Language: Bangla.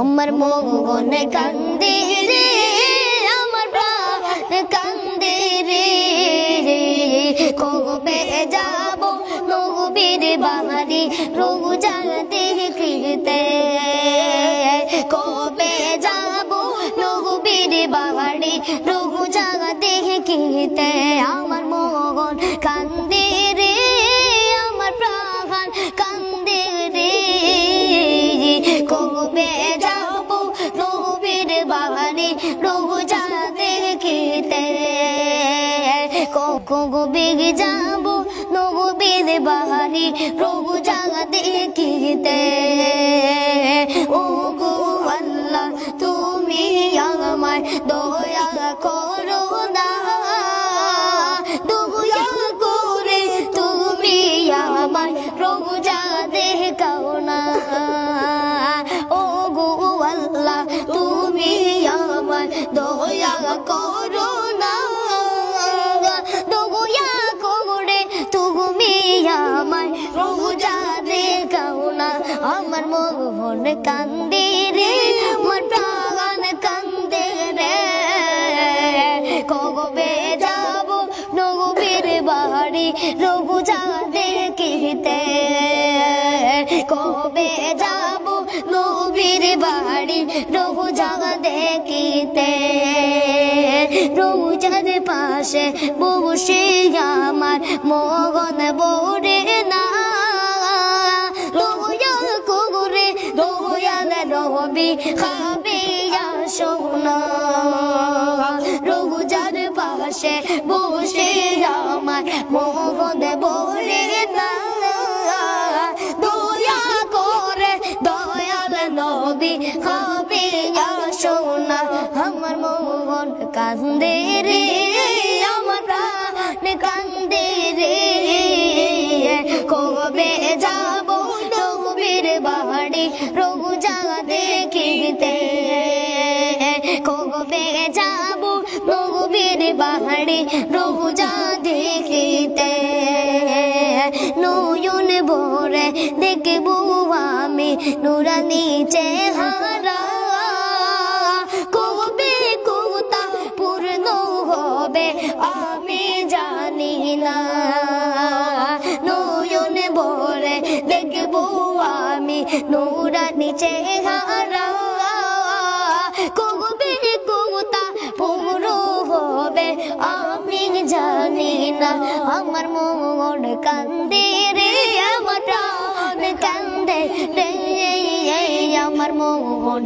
আমার মন কান্দি রে, আমার প্রাণ কান্দি রে। কবে যাব নবীর বাড়ি রোজা দেখিতে? কবে যাব নবীর বাড়ি রোজা দেখিতে? আমার মন কান্দে রোজা দেখিতে কবে যাব নবীর বাড়ি রোজা দেখিতে ও গো আল্লাহ, তুমি আমায় দয়া করো না। দয়া করে তুমি আমায় রোজা দেখাও আমার মন কান্দে রে আমার প্রাণ কান্দে রে। কবে যাব নবীর বাড়ি রোজা দেখিতে কবে যাব নবীর বাড়ি রোজা দেখিতে রোজার পাশে বসে আমার মগন বরে না রবি খাবে সোনা রোজার পাশে বসে আমার মগন বরে না। দয়া করে দয়াল নবী খাবে সোনা আমার মন কান্দে রে, আমার প্রাণ কান্দে রে। বাড়ি রোজা দেখিতে নয়ন ভরে দেখব আমি নুরানি চেহারা কবে কোথা পূর্ণ হবে আমি জানি না নয়ন ভরে দেখব আমি নুরানি চেহারা কবে হবে? আমি জানি না। আমার মন কান্দে রে আমার কান্দে রে। আমার মন